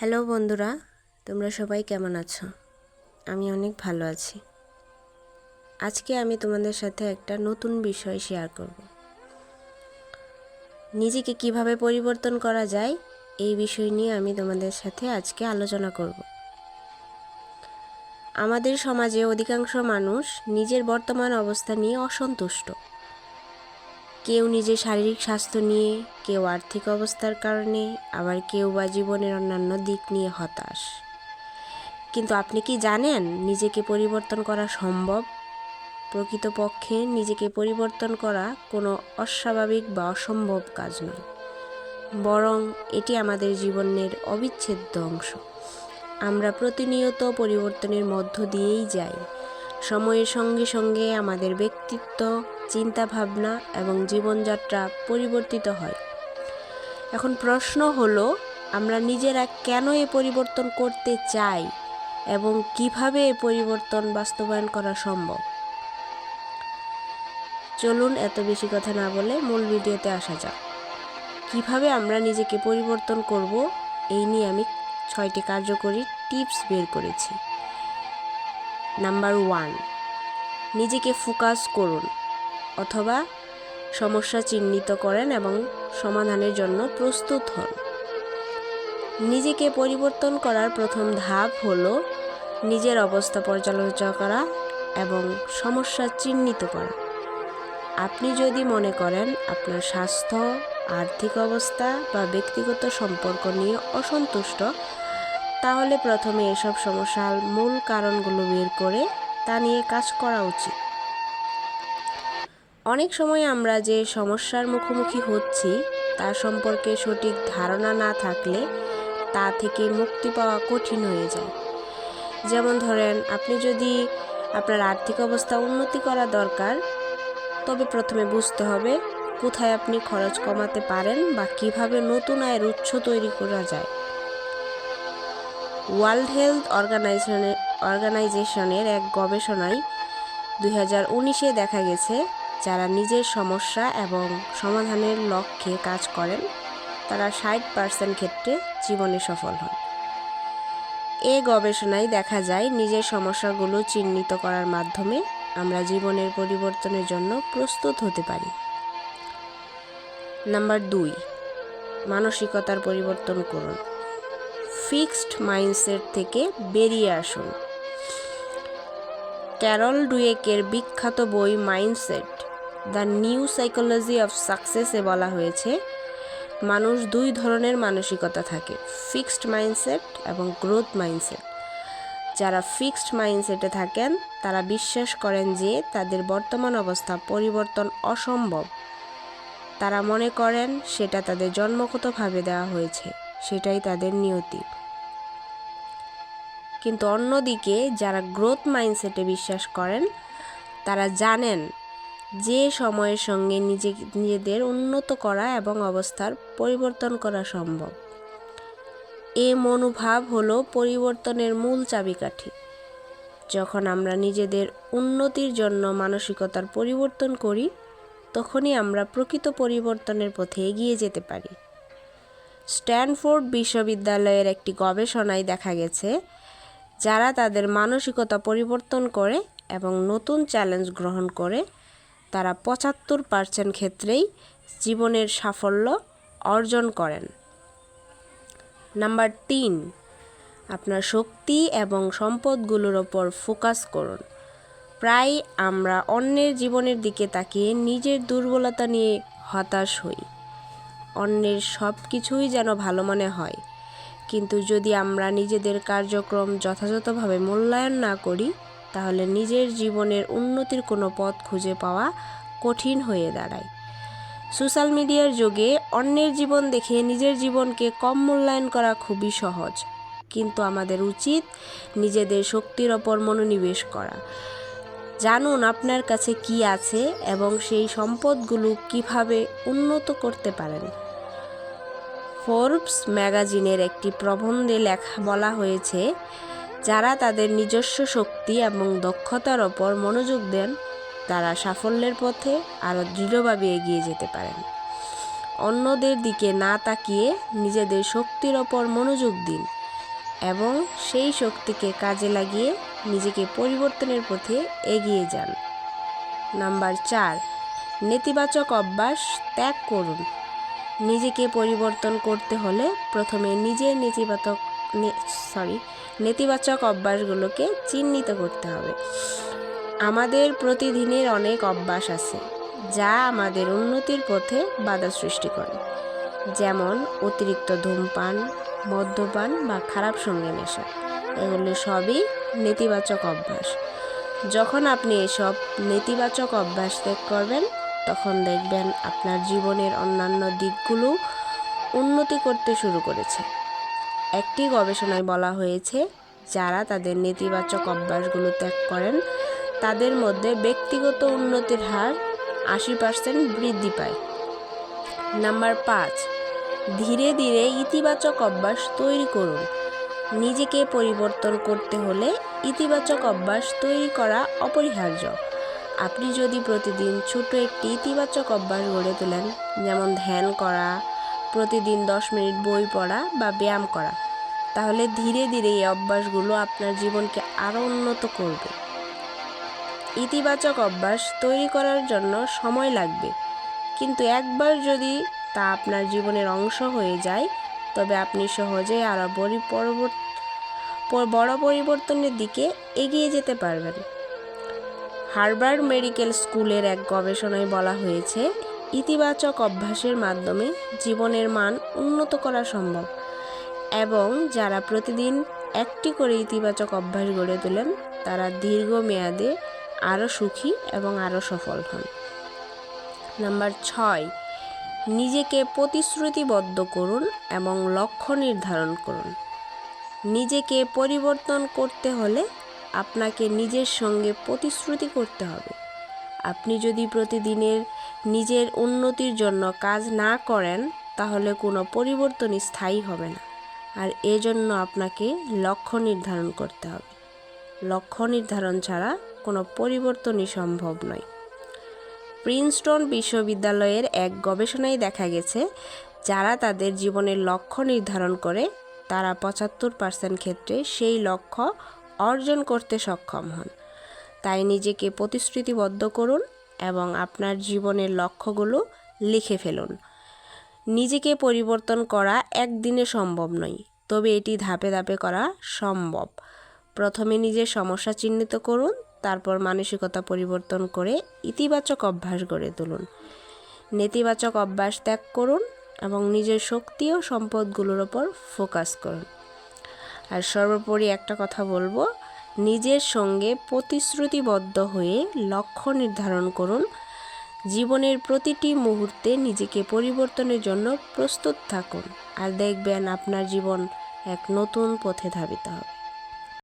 Hello বন্ধুরা, তোমরা সবাই কেমন আছো? আমি অনেক ভালো আছি। আজকে আমি তোমাদের সাথে একটা নতুন বিষয় শেয়ার করব। নিজেকে কীভাবে পরিবর্তন করা যায়, এই বিষয় নিয়ে আমি তোমাদের সাথে আজকে আলোচনা করব। আমাদের সমাজে অধিকাংশ মানুষ নিজের বর্তমান অবস্থা নিয়ে অসন্তুষ্ট। কেউ নিজের শারীরিক স্বাস্থ্য নিয়ে, কেউ আর্থিক অবস্থার কারণে, আবার কেউ বা জীবনের অন্যান্য দিক নিয়ে হতাশ। কিন্তু আপনি কি জানেন নিজেকে পরিবর্তন করা সম্ভব? প্রকৃতপক্ষে নিজেকে পরিবর্তন করা কোনো অস্বাভাবিক বা অসম্ভব কাজ নয়। বরং এটি আমাদের জীবনের অবিচ্ছেদ্য অংশ। আমরা প্রতিনিয়ত পরিবর্তনের মধ্য দিয়েই যাই। সময়ের সঙ্গে সঙ্গে আমাদের ব্যক্তিত্ব চিন্তাভাবনা এবং জীবনযাত্রা পরিবর্তিত হয়। এখন প্রশ্ন হলো, আমরা নিজেরা কেন এ পরিবর্তন করতে চাই এবং কীভাবে এ পরিবর্তন বাস্তবায়ন করা সম্ভব? চলুন এত বেশি কথা না বলে মূল ভিডিওতে আসা যাক। কীভাবে আমরা নিজেকে পরিবর্তন করব, এই নিয়ে আমি ছয়টি কার্যকরী টিপস বের করেছি। নাম্বার ওয়ান, নিজেকে ফোকাস করুন। অথবা সমস্যা চিহ্নিত করেন এবং সমাধানের জন্য প্রস্তুত হন। নিজেকে পরিবর্তন করার প্রথম ধাপ হল নিজের অবস্থা পর্যালোচনা করা এবং সমস্যা চিহ্নিত করা। আপনি যদি মনে করেন আপনার স্বাস্থ্য, আর্থিক অবস্থা বা ব্যক্তিগত সম্পর্ক নিয়ে অসন্তুষ্ট, তাহলে প্রথমে এসব সমস্যার মূল কারণগুলো বের করে তা নিয়ে কাজ করা উচিত। অনেক সময় আমরা যে সমস্যার মুখোমুখি হচ্ছি, তার সম্পর্কে সঠিক ধারণা না থাকলে তা থেকে মুক্তি পাওয়া কঠিন হয়ে যায়। যেমন ধরেন, আপনি যদি আপনার আর্থিক অবস্থা উন্নতি করা দরকার, তবে প্রথমে বুঝতে হবে কোথায় আপনি খরচ কমাতে পারেন বা কীভাবে নতুন আয়ের উৎস তৈরি করা যায়। ওয়ার্ল্ড হেলথ অর্গানাইজেশনের অর্গানাইজেশনের এক গবেষণায় দুই হাজার উনিশে দেখা গেছে যারা নিজের সমস্যা এবং সমাধানের লক্ষ্যে কাজ করেন, তারা ষাট পার্সেন্ট ক্ষেত্রে জীবনে সফল হন। এ গবেষণায় দেখা যায়, নিজের সমস্যাগুলো চিহ্নিত করার মাধ্যমে আমরা জীবনের পরিবর্তনের জন্য প্রস্তুত হতে পারি। নাম্বার দুই, মানসিকতার পরিবর্তন করুন। ফিক্সড মাইন্ডসেট থেকে বেরিয়ে আসুন। ক্যারল ডুয়েকের বিখ্যাত বই mindset the new psychology of সাকসেসে বলা হয়েছে, মানুষ দুই ধরনের মানসিকতা থাকে, ফিক্সড মাইন্ডসেট এবং গ্রোথ মাইন্ডসেট। যারা ফিক্সড মাইন্ডসেটে থাকেন, তারা বিশ্বাস করেন যে তাদের বর্তমান অবস্থা পরিবর্তন অসম্ভব। তারা মনে করেন সেটা তাদের জন্মগতভাবে দেওয়া হয়েছে, সেটাই তাদের নিয়তি। কিন্তু অন্যদিকে যারা গ্রোথ মাইন্ডসেটে বিশ্বাস করেন, তারা জানেন যে সময়ের সঙ্গে নিজে, নিজেদের উন্নত করা এবং অবস্থার পরিবর্তন করা সম্ভব। এ মনোভাব হলো পরিবর্তনের মূল চাবিকাঠি। যখন আমরা নিজেদের উন্নতির জন্য মানসিকতার পরিবর্তন করি, তখনই আমরা প্রকৃত পরিবর্তনের পথে এগিয়ে যেতে পারি। স্ট্যানফোর্ড বিশ্ববিদ্যালয়ের একটি গবেষণায় দেখা গেছে, যারা তাদের মানসিকতা পরিবর্তন করে এবং নতুন চ্যালেঞ্জ গ্রহণ করে তারা পঁচাত্তর পার্সেন্ট ক্ষেত্রেই জীবনের সাফল্য অর্জন করেন। নাম্বার তিন, আপনার শক্তি এবং সম্পদগুলোর ওপর ফোকাস করুন। প্রায় আমরা অন্যের জীবনের দিকে তাকিয়ে নিজের দুর্বলতা নিয়ে হতাশ হই। অন্যের সব কিছুই যেন ভালো মনে হয়। কিন্তু যদি আমরা নিজেদের কার্যক্রম যথাযথভাবে মূল্যায়ন না করি তাহলে নিজের জীবনের উন্নতির কোনো পথ খুঁজে পাওয়া কঠিন হয়ে দাঁড়ায়। সোশ্যাল মিডিয়ার যুগে অন্যের জীবন দেখে নিজের জীবনকে কম মূল্যায়ন করা খুবই সহজ। কিন্তু আমাদের উচিত নিজেদের শক্তির ওপর মনোনিবেশ করা। জানুন আপনার কাছে কি আছে এবং সেই সম্পদগুলো কীভাবে উন্নত করতে পারেন। ফোর্বস ম্যাগাজিনের একটি প্রবন্ধে লেখা বলা হয়েছে যারা তাদের নিজস্ব শক্তি এবং দক্ষতার ওপর মনোযোগ দেন, তারা সাফল্যের পথে আরও দৃঢ়ভাবে এগিয়ে যেতে পারেন। অন্যদের দিকে না তাকিয়ে নিজেদের শক্তির ওপর মনোযোগ দিন এবং সেই শক্তিকে কাজে লাগিয়ে নিজেকে পরিবর্তনের পথে এগিয়ে যান। নাম্বার চার, নেতিবাচক অভ্যাস ত্যাগ করুন। নিজেকে পরিবর্তন করতে হলে প্রথমে নিজের নেতিবাচক সরি নেতিবাচক অভ্যাসগুলোকে চিহ্নিত করতে হবে। আমাদের প্রতিদিনের অনেক অভ্যাস আছে, যা আমাদের উন্নতির পথে বাধা সৃষ্টি করে। যেমন অতিরিক্ত ধূমপান, মদ্যপান বা খারাপ সঙ্গে নেশা এগুলি সবই নেতিবাচক অভ্যাস। যখন আপনি এসব নেতিবাচক অভ্যাস ত্যাগ করবেন, তখন দেখবেন আপনার জীবনের অন্যান্য দিকগুলো উন্নতি করতে শুরু করেছে। একটি গবেষণায় বলা হয়েছে, যারা তাদের নেতিবাচক অভ্যাসগুলো ত্যাগ করেন, তাদের মধ্যে ব্যক্তিগত উন্নতির হার আশি পার্সেন্ট বৃদ্ধি পায়। নাম্বার পাঁচ, ধীরে ধীরে ইতিবাচক অভ্যাস তৈরি করুন। নিজেকে পরিবর্তন করতে হলে ইতিবাচক অভ্যাস তৈরি করা অপরিহার্য। আপনি যদি প্রতিদিন ছোট একটি ইতিবাচক অভ্যাস গড়ে তোলেন, যেমন ধ্যান করা প্রতিদিন দশ মিনিট বই পড়া বা ব্যায়াম করা। তাহলে ধীরে ধীরে এই অভ্যাসগুলো আপনার জীবনকে আরও উন্নত করবে। ইতিবাচক অভ্যাস তৈরি করার জন্য সময় লাগবে। কিন্তু একবার যদি তা আপনার জীবনের অংশ হয়ে যায়, তবে আপনি সহজেই আরও বড় পরিবর্তনের দিকে এগিয়ে যেতে পারবেন। হার্ভার্ড মেডিকেল স্কুলের এক গবেষণায় বলা হয়েছে ইতিবাচক অভ্যাসের মাধ্যমে জীবনের মান উন্নত করা সম্ভব। এবং যারা প্রতিদিন একটি করে ইতিবাচক অভ্যাস গড়ে তোলেন, তারা দীর্ঘমেয়াদে আরও সুখী এবং আরও সফল হন। নাম্বার ছয়, নিজেকে প্রতিশ্রুতিবদ্ধ করুন এবং লক্ষ্য নির্ধারণ করুন। নিজেকে পরিবর্তন করতে হলে আপনাকে নিজের সঙ্গে প্রতিশ্রুতি করতে হবে। আপনি যদি প্রতিদিনের নিজের উন্নতির জন্য কাজ না করেন, তাহলে কোনো পরিবর্তন স্থায়ী হবে না। আর এজন্য আপনাকে লক্ষ্য নির্ধারণ করতে হবে। লক্ষ্য নির্ধারণ ছাড়া কোনো পরিবর্তনই সম্ভব নয়। প্রিন্সটন বিশ্ববিদ্যালয়ের এক গবেষণায় দেখা গেছে, যারা তাদের জীবনের লক্ষ্য নির্ধারণ করে, তারা পঁচাত্তর পার্সেন্ট ক্ষেত্রে সেই লক্ষ্য অর্জন করতে সক্ষম হন। তাই নিজেকে প্রতিশ্রুতিবদ্ধ করুন এবং আপনার জীবনের লক্ষ্যগুলো লিখে ফেলুন। নিজেকে পরিবর্তন করা একদিনে সম্ভব নয়, তবে এটি ধাপে ধাপে করা সম্ভব। প্রথমে নিজের সমস্যা চিহ্নিত করুন, তারপর মানসিকতা পরিবর্তন করে ইতিবাচক অভ্যাস গড়ে তুলুন। নেতিবাচক অভ্যাস ত্যাগ করুন এবং নিজের শক্তি ও সম্পদগুলোর ওপর ফোকাস করুন। আর সর্বোপরি একটা কথা বলব নিজের সঙ্গে প্রতিশ্রুতিবদ্ধ হয়ে লক্ষ্য নির্ধারণ করুন। জীবনের প্রতিটি মুহূর্তে নিজেকে পরিবর্তনের জন্য প্রস্তুত থাকুন। আর দেখবেন আপনার জীবন এক নতুন পথে ধাবিত হবে।